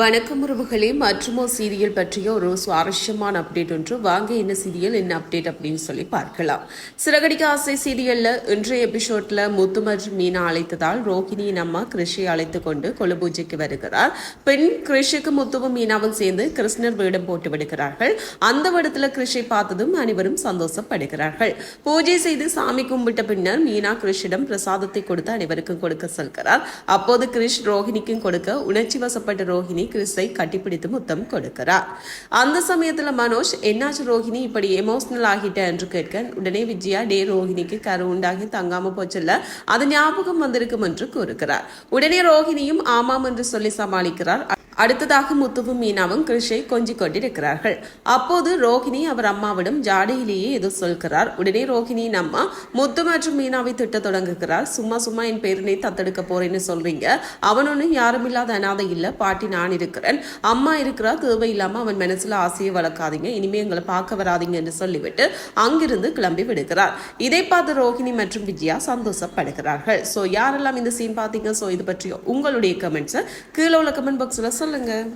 வணக்கம் உறவுகளே மற்றுமோ சீரியல் பற்றிய ஒரு சுவாரஸ்யமான அப்டேட் ஒன்று. வாங்க என்ன சீரியல் என்ன அப்டேட் அப்படின்னு சொல்லி பார்க்கலாம். சிறகடிக்க ஆசை சீரியல்ல இன்றைய எபிசோட்ல முத்து மற்றும் மீனா அழைத்ததால் ரோஹிணியின் அம்மா கிருஷியை அழைத்து கொண்டு கொலுபூஜைக்கு வருகிறார். பெண் கிருஷிக்கு முத்துவும் மீனாவும் சேர்ந்து கிருஷ்ணர் வேடம் போட்டு விடுகிறார்கள். அந்த விடத்துல கிருஷை பார்த்ததும் அனைவரும் சந்தோஷப்படுகிறார்கள். பூஜை செய்து சாமி கும்பிட்ட பின்னர் மீனா கிருஷிடம் பிரசாதத்தை கொடுத்து அனைவருக்கும் கொடுக்க செல்கிறார். அப்போது கிருஷ் ரோஹிணிக்கும் கொடுக்க உணர்ச்சி வசப்பட்ட ரோஹிணி கிறிஸை கட்டிப்பிடித்து முத்தம் கொடுக்கிறார். அந்த சமயத்துல மனோஜ் என்னாச்சு ரோஹிணி? இப்படி எமோஷனல் ஆகிட்ட? என்று கேட்க உடனே விஜயா டே ரோஹிணிக்கு கரு உண்டாகி தங்காம போச்சல்ல அது ஞாபகம் வந்திருக்கும் என்று கூறுகிறார். உடனே ரோஹிணியும் ஆமாம் என்று சொல்லி சமாளிக்கிறார். அடுத்ததாக முத்துவும் மீனாவும் கிருஷை கொஞ்சிக் கொண்டிருக்கிறார்கள். அப்போது ரோஹிணி அவர் அம்மாவிடம் ஜாடையிலேயே ஏதோ சொல்கிறார். உடனே ரோஹிணியின் அம்மா முத்து மற்றும் மீனாவை திட்ட தொடங்குகிறார். சும்மா சும்மா என் பேரனை தத்தெடுக்க போறேன்னு சொல்றீங்க. அவன் ஒன்றும் யாரும் இல்லாத அனாதை இல்ல. பாட்டி நான் இருக்கிறேன். அம்மா இருக்கிறா தேவையில்லாம அவன் மனசுல ஆசையை வளர்க்காதீங்க. இனிமே எங்களை பார்க்க வராதீங்க என்று சொல்லிவிட்டு அங்கிருந்து கிளம்பி விடுகிறார். இதை பார்த்து ரோஹிணி மற்றும் விஜயா சந்தோஷப்படுகிறார்கள். ஸோ யாரெல்லாம் இந்த சீன் பார்த்தீங்க? ஸோ இது பற்றிய உங்களுடைய கமெண்ட்ஸை கீழே உள்ள கமெண்ட் பாக்ஸில் சொல்லுங்கள்